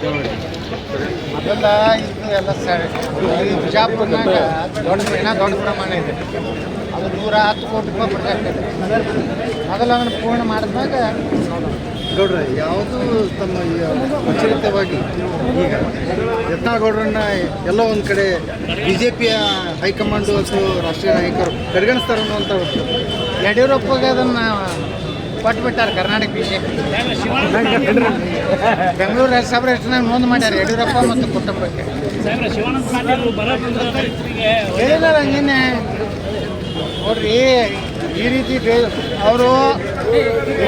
ಮೊದಲ ಇದು ಎಲ್ಲ ಸ ಈ ಬಿಜಾಪುರ್ನಾಗ ದೊಡ್ಡ ಏನೋ ದೊಡ್ಡ ಪ್ರಮಾಣ ಇದೆ. ಅದು ನೂರ ಹತ್ತು ಕೋಟಿ ರೂಪಾಯಿ ಪ್ರಾಜೆಕ್ಟ್ ಇದೆ ಮೊದಲು ಅದನ್ನು ಪೂರ್ಣ ಮಾಡಿದ್ಮ್ಯಾಗ ಗೌಡ್ರ ಯಾವುದು ತಮ್ಮ ಈ ಪ್ರಚಲಿತವಾಗಿ ಈಗ ಯತ್ನಾಗೌಡ್ರನ್ನ ಎಲ್ಲೋ ಒಂದು ಕಡೆ ಬಿ ಜೆ ಪಿಯ ಹೈಕಮಾಂಡು ಅಥವಾ ರಾಷ್ಟ್ರೀಯ ನಾಯಕರು ಪರಿಗಣಿಸ್ತಾರೆ ಅನ್ನುವಂಥ ಯಡಿಯೂರಪ್ಪಗೆ ಅದನ್ನು ಕೊಟ್ಬಿಟ್ಟಾರೆ ಕರ್ನಾಟಕ ಬಿಜೆಪಿ. ಬೆಂಗಳೂರು ಎಷ್ಟು ಎಷ್ಟನಾಗ ನೋಂದು ಮಾಡ್ಯಾರ ಯಡಿಯೂರಪ್ಪ ಮತ್ತು ಕುಟುಂಬಕ್ಕೆ ಹೇಳಿದಾರ ಹಂಗೇನೆ ನೋಡ್ರಿ, ಈ ರೀತಿ ಅವರು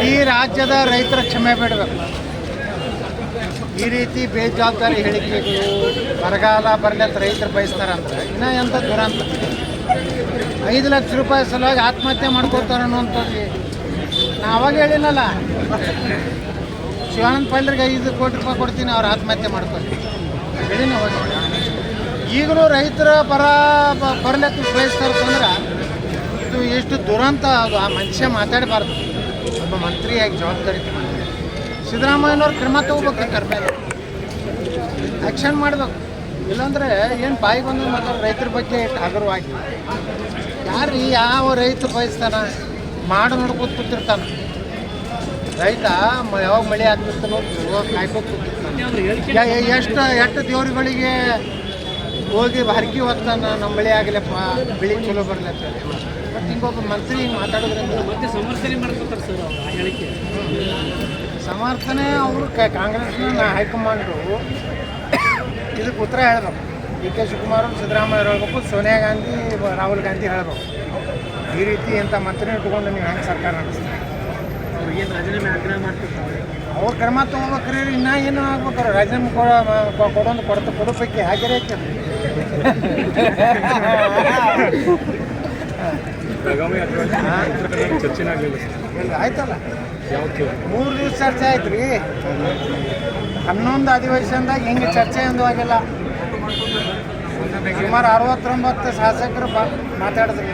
ಈ ರಾಜ್ಯದ ರೈತರ ಕ್ಷಮೆ ಬೇಡಬೇಕು. ಈ ರೀತಿ ಬೇಜವಾಬ್ದಾರಿ ಹೇಳಿಕೆಗಳು, ಬರಗಾಲ ಬರಲಿ ರೈತರು ಅಂತ ಇನ್ನ ಎಂಥ ದುರಂತ? ಐದು ಲಕ್ಷ ರೂಪಾಯಿ ಸಲುವಾಗಿ ಆತ್ಮಹತ್ಯೆ ಮಾಡ್ಕೋತಾರೆ ಅನ್ನುವಂಥದ್ದು. ನಾ ಅವಾಗ ಹೇಳಿಲ್ಲಲ್ಲ. ಶಿವಾನಂದ ಪಾಲ್ರಿಗೆ ಐದು ಕೋಟಿ ರೂಪಾಯಿ ಕೊಡ್ತೀನಿ, ಅವ್ರು ಆತ್ಮಹತ್ಯೆ ಮಾಡ್ಕೊಳ್ಳಿ. ಹೇಳಿನ ಅವಾಗ. ಈಗಲೂ ರೈತರ ಪರ ಬರಲಿಕ್ಕೆ ಬಯಸ್ತಾರೆ ಅಂದ್ರೆ ಇದು ಎಷ್ಟು ದುರಂತ ಅದು. ಆ ಮನುಷ್ಯ ಮಾತಾಡಬಾರ್ದು. ಒಬ್ಬ ಮಂತ್ರಿಯಾಗಿ ಜವಾಬ್ದಾರಿ ಸಿದ್ದರಾಮಯ್ಯನವ್ರು ಕ್ರಮ ತಗೋಬೇಕು ಕರ್ ಮೇಲೆ. ಆ್ಯಕ್ಷನ್ ಮಾಡಬೇಕು. ಇಲ್ಲಾಂದರೆ ಏನು ಬಾಯಿ ಬಂದು ಮಾತಾಡೋ ರೈತರ ಬಗ್ಗೆ ಹಗುರವಾಗಿ ಯಾರು ಯಾವ ರೈತ ಬಯಸ್ತಾನ ಮಾಡು ನೋಡ್ಕೊತ ಕೂತಿರ್ತಾನ. ರೈತ ಯಾವಾಗ ಮಳೆ ಆಗ್ತಿರ್ತಾನೋ ಕಾಯ್ಕೋತ ಕೂತಿರ್ತಾನೆ. ಎಷ್ಟು ಎಷ್ಟು ದೇವ್ರುಗಳಿಗೆ ಹೋಗಿ ಹರಕಿ ಹೊತ್ತಾನ ನಮ್ಮ ಬೆಳೆ ಆಗಲಪ್ಪ ಬೆಳೆ ಚಲೋ ಬರಲಿ ಅಂತ ಹೇಳಿ. ಮತ್ತು ಹಿಂಗೊಬ್ಬ ಮಂತ್ರಿ ಹಿಂಗೆ ಮಾತಾಡೋದ್ರಿಂದ ಮತ್ತೆ ಸಮರ್ಥನೆ ಮಾಡ್ಕೊತಾರೆ ಸರ್ ಅವ್ರು ಹೇಳಿಕೆ. ಸಮರ್ಥನೆ ಅವರು ಕಾಂಗ್ರೆಸ್ನ ಹೈಕಮಾಂಡು. ಇದಕ್ಕೆ ಉತ್ತರ ಹೇಳ್ಬೇಕು. ಡಿ ಕೆ ಶಿವಕುಮಾರ್ ಸಿದ್ದರಾಮಯ್ಯ ಹೇಳ್ಬೇಕು ಸೋನಿಯಾ ಗಾಂಧಿ ರಾಹುಲ್ ಗಾಂಧಿ ಹೇಳ್ಬೇಕು. ಈ ರೀತಿ ಇಂಥ ಮಂತ್ರಿ ಇಟ್ಕೊಂಡು ನೀವು ಹೆಂಗೆ ಸರ್ಕಾರ ನಡೆಸ್ತೀರಿ? ಅವ್ರಿಗೇನು ರಾಜೀನಾಮೆ ಆಗ್ರಹ ಮಾಡ್ತಿರ್ತಾರೆ ಅವ್ರು ಕ್ರಮ ತೊಗೋಬೇಕ್ರಿ ಇನ್ನೂ ಏನು ಆಗ್ಬೇಕಾರೆ? ರಾಜೀನಾಮೆ ಕೊಡೋ ಕೊಡೋದು ಕೊಡ್ತಾ ಕೊಡೋ ಪೈಕಿ ಹಾಗೆ ಆಯ್ತಲ್ಲ. ಮೂರು ದಿವಸ ಚರ್ಚೆ ಆಯ್ತು ರೀ ಹನ್ನೊಂದು ಅಧಿವೇಶನದಾಗ ಹೆಂಗೆ ಚರ್ಚೆ ಎಂದು ಆಗಿಲ್ಲ. ಸುಮಾರು ಅರವತ್ತೊಂಬತ್ತು ಶಾಸಕರು ಬಾ ಮಾತಾಡಿದ್ರು.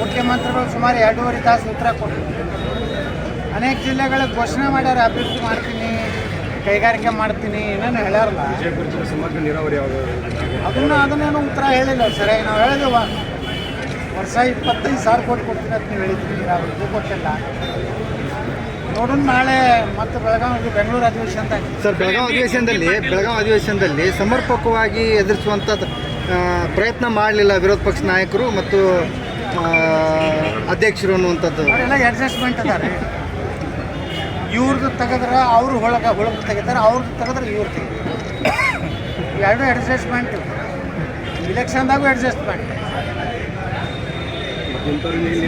ಮುಖ್ಯಮಂತ್ರಿಗಳು ಸುಮಾರು ಎರಡೂವರೆ ತಾಸು ಉತ್ತರ ಕೊಟ್ಟರು. ಅನೇಕ ಜಿಲ್ಲೆಗಳ ಘೋಷಣೆ ಮಾಡ್ಯಾರ ಅಭಿವೃದ್ಧಿ ಮಾಡ್ತೀನಿ ಕೈಗಾರಿಕೆ ಮಾಡ್ತೀನಿ ಏನೇನು ಹೇಳ್ಯಾರಲ್ಲ ಸಮಗ್ರ ನೀರಾವರಿ ಅದನ್ನ ಅದನ್ನೇನು ಉತ್ತರ ಹೇಳಿಲ್ಲ. ಸರಿಯಾಗಿ ನಾವು ಹೇಳಿದೆವ ವರ್ಷ ಇಪ್ಪತ್ತೈದು ಸಾವಿರ ಕೋಟಿ ಕೊಡ್ತೀನಿ ಅಂತ ನೀವು ಹೇಳಿದ್ರಿ ನೀರಾವರಿ ಇದು ಕೊಟ್ಟಿಲ್ಲ. ನೋಡೋಣ ನಾಳೆ ಮತ್ತೆ ಬೆಳಗಾವಿ ಬೆಂಗಳೂರು ಅಧಿವೇಶನದಾಗ. ಸರ್ ಬೆಳಗಾವಿ ಅಧಿವೇಶನದಲ್ಲಿ ಬೆಳಗಾವಿ ಅಧಿವೇಶನದಲ್ಲಿ ಸಮರ್ಪಕವಾಗಿ ಎದುರಿಸುವಂಥ ಪ್ರಯತ್ನ ಮಾಡಲಿಲ್ಲ ವಿರೋಧ ಪಕ್ಷ ನಾಯಕರು ಮತ್ತು ಅಧ್ಯಕ್ಷರು ಅನ್ನುವಂಥದ್ದು. ಅವರೆಲ್ಲ ಅಡ್ಜಸ್ಟ್ಮೆಂಟ್ ಅದಾರೆ. ಇವ್ರದ್ದು ತೆಗೆದ್ರೆ ಅವರು ಹೊಳಗ ಹೊಳಗ ತೆಗಿತಾರೆ ಅವ್ರದ್ದು ತೆಗೆದ್ರೆ ಇವ್ರು ತೆಗಿತಾರೆ ಎರಡು ಅಡ್ಜಸ್ಟ್ಮೆಂಟ್ ಇಲೆಕ್ಷನ್ದಾಗೂ ಅಡ್ಜಸ್ಟ್ಮೆಂಟ್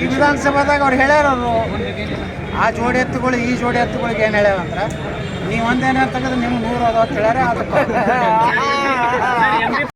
ವಿಧಾನಸಭೆದಾಗ ಅವ್ರು ಹೇಳ್ಯಾರವರು ಆ ಜೋಡಿ ಎತ್ತುಗಳು ಈ ಜೋಡಿ ಎತ್ತುಗಳಿಗೆ ಏನು ಹೇಳ್ಯಾರ ಅಂದ್ರೆ ನೀವು ಒಂದೇನೇ ಅಂತಂದ್ರೆ ನಿಮ್ಗೆ ನೂರು ಅದಾವ ಅಂತ ಹೇಳ್ಯಾರ ಅದಕ್ಕೆ